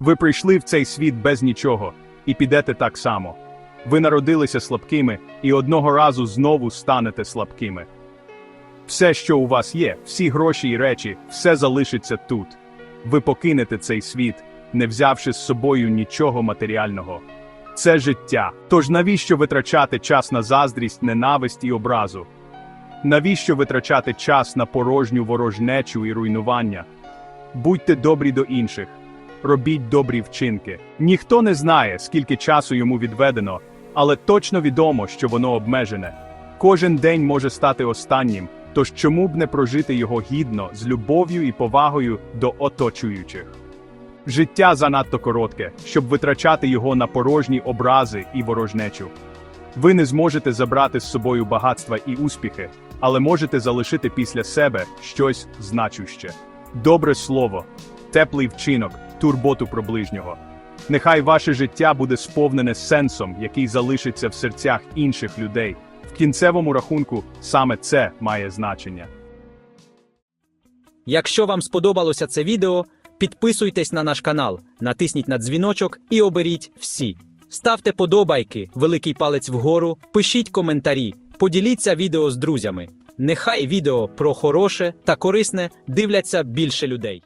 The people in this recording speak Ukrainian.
Ви прийшли в цей світ без нічого і підете так само. Ви народилися слабкими і одного разу знову станете слабкими. Все, що у вас є, всі гроші і речі, все залишиться тут. Ви покинете цей світ, не взявши з собою нічого матеріального. Це життя. Тож навіщо витрачати час на заздрість, ненависть і образу? Навіщо витрачати час на порожню ворожнечу і руйнування? Будьте добрі до інших, робіть добрі вчинки. Ніхто не знає, скільки часу йому відведено, але точно відомо, що воно обмежене. Кожен день може стати останнім, тож чому б не прожити його гідно, з любов'ю і повагою до оточуючих? Життя занадто коротке, щоб витрачати його на порожні образи і ворожнечу. Ви не зможете забрати з собою багатства і успіхи, але можете залишити після себе щось значуще. Добре слово, теплий вчинок, турботу про ближнього. Нехай ваше життя буде сповнене сенсом, який залишиться в серцях інших людей. В кінцевому рахунку саме це має значення. Якщо вам сподобалося це відео, підписуйтесь на наш канал, натисніть на дзвіночок і оберіть всі. Ставте подобайки, великий палець вгору, пишіть коментарі, поділіться відео з друзями. Нехай відео про хороше та корисне дивляться більше людей.